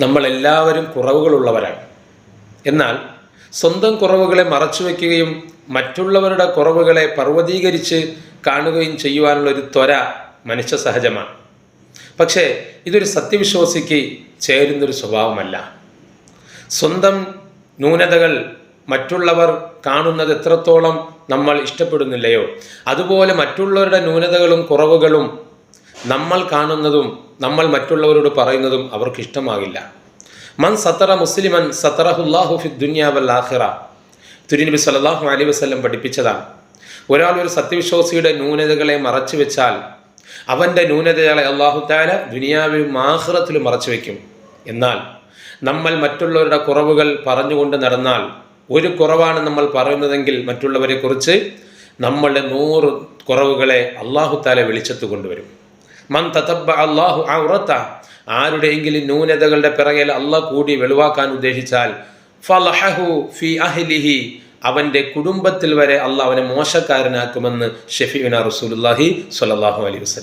നമ്മളെല്ലാവരും കുറവുകളുള്ളവരാണ്. എന്നാൽ സ്വന്തം കുറവുകളെ മറച്ചുവെക്കുകയും മറ്റുള്ളവരുടെ കുറവുകളെ പർവതീകരിച്ച് കാണുകയും ചെയ്യുവാനുള്ള ഒരു ത്വര മനുഷ്യ സഹജമാണ് പക്ഷേ ഇതൊരു സത്യവിശ്വാസിക്ക് ചേരുന്നൊരു സ്വഭാവമല്ല. സ്വന്തം ന്യൂനതകൾ മറ്റുള്ളവർ കാണുന്നത് എത്രത്തോളം നമ്മൾ ഇഷ്ടപ്പെടുന്നില്ലയോ അതുപോലെ മറ്റുള്ളവരുടെ ന്യൂനതകളും കുറവുകളും നമ്മൾ കാണുന്നതും നമ്മൾ മറ്റുള്ളവരോട് പറയുന്നതും അവർക്ക് ഇഷ്ടമാകില്ല മൻ സത്തറ മുസ്ലിമൻ സത്തറഹുല്ലാഹു ഫി ദുന്യാവൽ ആഖിറ. തുരിനബി സല്ലല്ലാഹു അലൈഹി വസ്ലം പഠിപ്പിച്ചതാണ്. ഒരാൾ ഒരു സത്യവിശ്വാസിയുടെ ന്യൂനതകളെ മറച്ചു വെച്ചാൽ അവന്റെ ന്യൂനതകളെ അള്ളാഹു താല ദുനിയാവിലും ആഹ്റത്തിലും മറച്ചു വയ്ക്കും എന്നാൽ നമ്മൾ മറ്റുള്ളവരുടെ കുറവുകൾ പറഞ്ഞുകൊണ്ട് നടന്നാൽ ഒരു കുറവാണ് നമ്മൾ പറയുന്നതെങ്കിൽ മറ്റുള്ളവരെക്കുറിച്ച് നമ്മളുടെ നൂറ് കുറവുകളെ അള്ളാഹു താല വെളിച്ചത്ത് കൊണ്ടുവരും. മൻ അള്ളാഹു ഔറത്ത. ആരുടെയെങ്കിലും ന്യൂനതകളുടെ പിറകിൽ അള്ളാഹ് കൂടി വെളിവാക്കാൻ ഉദ്ദേശിച്ചാൽ ഫലഹു ഫി അഹ്ലിഹി അവന്റെ കുടുംബത്തിൽ വരെ അള്ളാഹ് അവനെ മോശക്കാരനാക്കുമെന്ന് ഷെഫീന റസൂലുള്ളാഹി സ്വല്ലല്ലാഹു അലൈഹി വസല്ലം